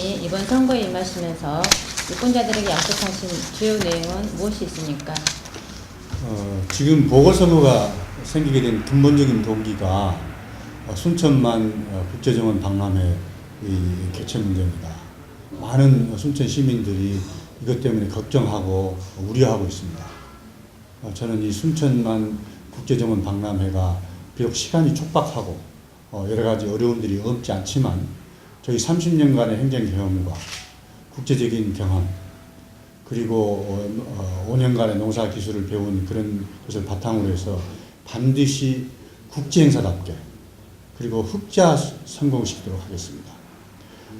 후보자님이 이번 선거에 임하시면서 유권자들에게 약속하신 주요 내용은 무엇이 있습니까? 어, 지금 보궐선거가 생기게 된 근본적인 동기가 어, 순천만 어, 국제정원 박람회 의 개최 문제입니다. 많은 순천 시민들이 이것 때문에 걱정하고 우려하고 있습니다. 어, 저는 이 순천만 국제정원 박람회가 비록 시간이 촉박하고 어, 여러 가지 어려움들이 없지 않지만 저희 30년간의 행정 경험과 국제적인 경험 그리고 어, 어, 5년간의 농사 기술을 배운 그런 것을 바탕으로 해서 반드시 국제 행사답게 그리고 흑자 성공시키도록 하겠습니다.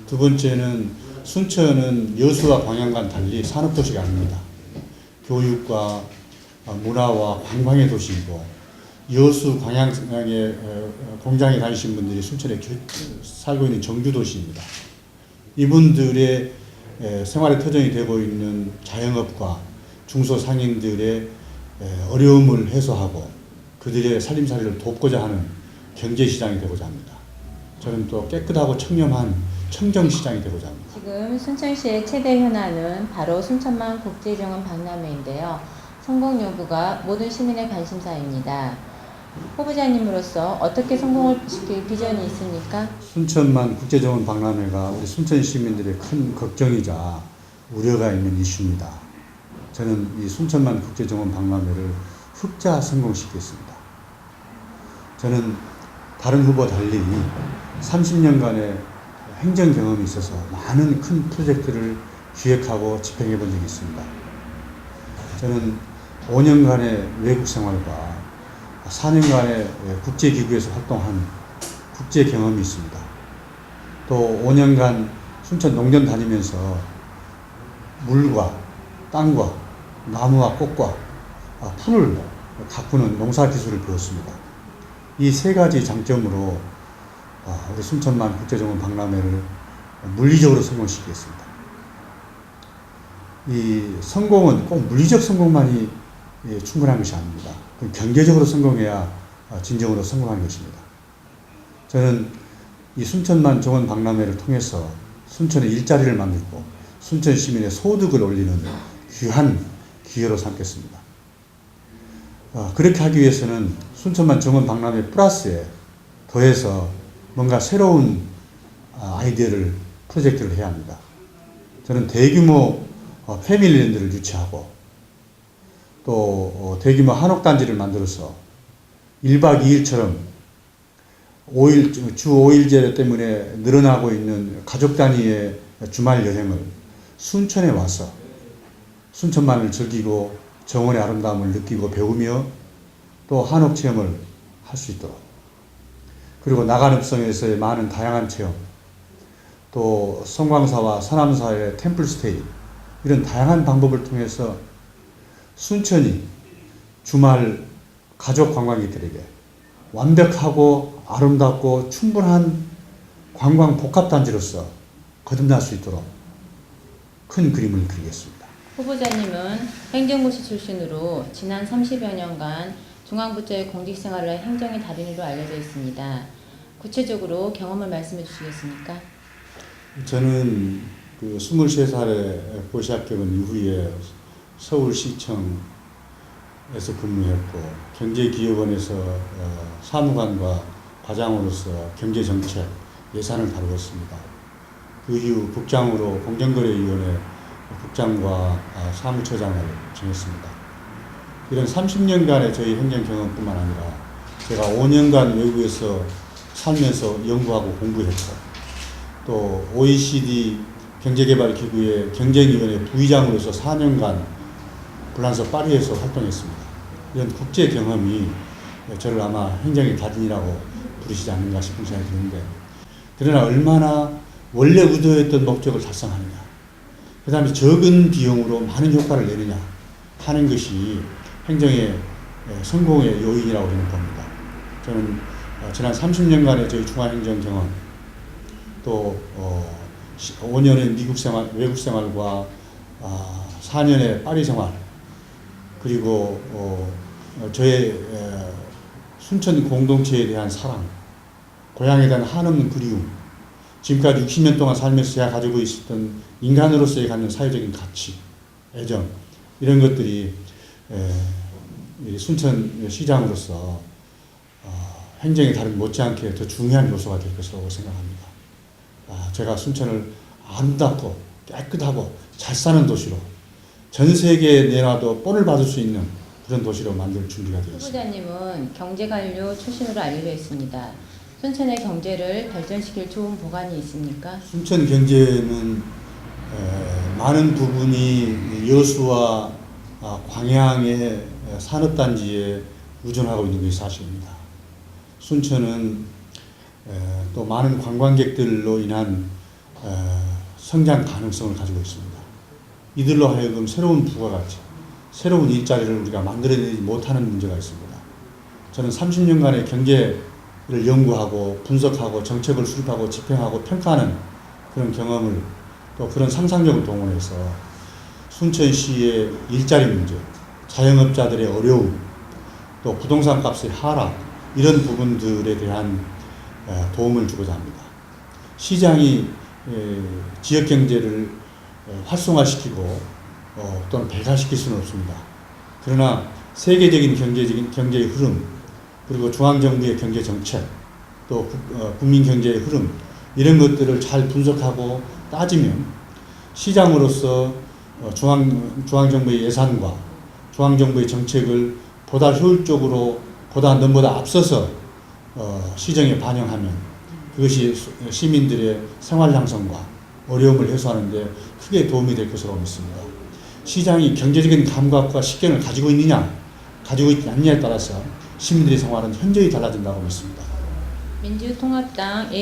두 번째는 순천은 여수와 광양과는 달리 산업도시가 아닙니다. 교육과 어, 문화와 관광의 도시이고 여수 광양의 어, 공장에 다니신 분들이 순천에 교- 살고 있는 정주도시입니다. 이분들의 에, 생활의 터전이 되고 있는 자영업과 중소상인들의 에, 어려움을 해소하고 그들의 살림살이를 돕고자 하는 경제시장이 되고자 합니다. 저는 또 깨끗하고 청렴한 청정시장이 되고자 합니다. 지금 순천시의 최대 현안은 바로 순천만 국제정원 박람회인데요. 성공 여부가 모든 시민의 관심사입니다. 후보자님으로서 어떻게 성공을 시킬 비전이 있습니까? 순천만 국제정원 박람회가 우리 순천 시민들의 큰 걱정이자 우려가 있는 이슈입니다. 저는 이 순천만 국제정원 박람회를 흑자 성공시키겠습니다. 저는 다른 후보 달리 30년간의 행정 경험이 있어서 많은 큰 프로젝트를 기획하고 집행해 본 적이 있습니다. 저는 5년간의 외국 생활과 4년간의 국제기구에서 활동한 국제 경험이 있습니다. 또 5년간 순천 농전 다니면서 물과 땅과 나무와 꽃과 아, 풀을 가꾸는 농사 기술을 배웠습니다. 이 세 가지 장점으로 아, 우리 순천만 국제정원 박람회를 물리적으로 성공시키겠습니다. 이 성공은 꼭 물리적 성공만이 예, 충분한 것이 아닙니다. 그 경제적으로 성공해야 아, 진정으로 성공한 것입니다. 저는 이 순천만 정원 박람회를 통해서 순천의 일자리를 만들고 순천 시민의 소득을 올리는 귀한 기회로 삼겠습니다. 어, 그렇게 하기 위해서는 순천만 정원 박람회 플러스에 더해서 뭔가 새로운 아, 아이디어를 프로젝트를 해야 합니다. 저는 대규모 어, 패밀리랜드를 유치하고 또 어, 대규모 한옥 단지를 만들어서 1박 2일처럼 5일, 주 5일제 때문에 늘어나고 있는 가족 단위의 주말 여행을 순천에 와서 순천만을 즐기고 정원의 아름다움을 느끼고 배우며 또 한옥 체험을 할 수 있도록. 그리고 나간읍성에서의 많은 다양한 체험 또 성광사와 서남사의 템플스테이 이런 다양한 방법을 통해서 순천이 주말 가족 관광객들에게 완벽하고 아름답고 충분한 관광 복합단지로서 거듭날 수 있도록 큰 그림을 그리겠습니다. 후보자님은 행정고시 출신으로 지난 30여 년간 중앙부처의 공직 생활을 행정의 달인으로 알려져 있습니다. 구체적으로 경험을 말씀해 주시겠습니까? 저는 그 23살에 고시 합격한 이후에 서울시청에서 근무했고 경제기업원에서 어, 사무관과 과장으로서 경제정책 예산을 다루었습니다. 그 이후 국장으로 공정거래위원회 국장과 아, 사무처장을 지냈습니다. 이런 30년간의 저희 행정 경험뿐만 아니라 제가 5년간 외국에서 살면서 연구하고 공부했고 또 OECD 경제개발기구의 경쟁위원회 부의장으로서 4년간 프랑스 파리에서 활동했습니다. 이런 국제 경험이 저를 아마 행정의 달인이라고 부르시지 않는가 싶은 생각이 드는데 그러나 얼마나 원래 의도했던 목적을 달성하느냐 그 다음에 적은 비용으로 많은 효과를 내느냐 하는 것이 행정의 성공의 요인이라고 저는 봅니다. 저는 어, 지난 30년간의 저희 중앙행정 경험 또 어, 5년의 미국 생활, 외국 생활과 아, 4년의 파리 생활 그리고 어, 어, 저의 에, 순천 공동체에 대한 사랑, 고향에 대한 한없는 그리움 지금까지 60년 동안 살면서 제가 가지고 있었던 인간으로서의 갖는 사회적인 가치, 애정 이런 것들이 순천 시장으로서 어, 행정의 다른 못지않게 더 중요한 요소가 될 것이라고 생각합니다. 아, 제가 순천을 아름답고 깨끗하고 잘 사는 도시로 전 세계에 내놔도 뽕을 받을 수 있는 그런 도시로 만들 준비가 되었습니다. 후보자님은 경제관료 출신으로 알려져 있습니다. 순천의 경제를 발전시킬 좋은 보관이 있습니까? 순천 경제는 에, 많은 부분이 여수와 아, 광양의 산업단지에 의존하고 있는 것이 사실입니다. 순천은 에, 또 많은 관광객들로 인한 에, 성장 가능성을 가지고 있습니다. 이들로 하여금 새로운 부가가치, 새로운 일자리를 우리가 만들어내지 못하는 문제가 있습니다. 저는 30년간의 경제를 연구하고 분석하고 정책을 수립하고 집행하고 평가하는 그런 경험을 또 그런 상상력을 동원해서 순천시의 일자리 문제, 자영업자들의 어려움, 또 부동산 값의 하락 이런 부분들에 대한 에, 도움을 주고자 합니다. 시장이 에, 지역 경제를 어, 활성화시키고 어, 또는 배가시킬 수는 없습니다. 그러나 세계적인 경제적인 경제의 흐름 그리고 중앙 정부의 경제 정책 또 국- 어, 국민 경제의 흐름 이런 것들을 잘 분석하고 따지면 시장으로서 어, 중앙 중앙 정부의 예산과 중앙 정부의 정책을 보다 효율적으로 보다 넘보다 앞서서 어, 시정에 반영하면 그것이 수- 시민들의 생활 향상과 어려움을 해소하는데 크게 도움이 될 것으로 믿습니다. 시장이 경제적인 감각과 식견을 가지고 있느냐, 가지고 있지 않느냐에 따라서 시민들의 생활은 현저히 달라진다고 믿습니다. 민주통합당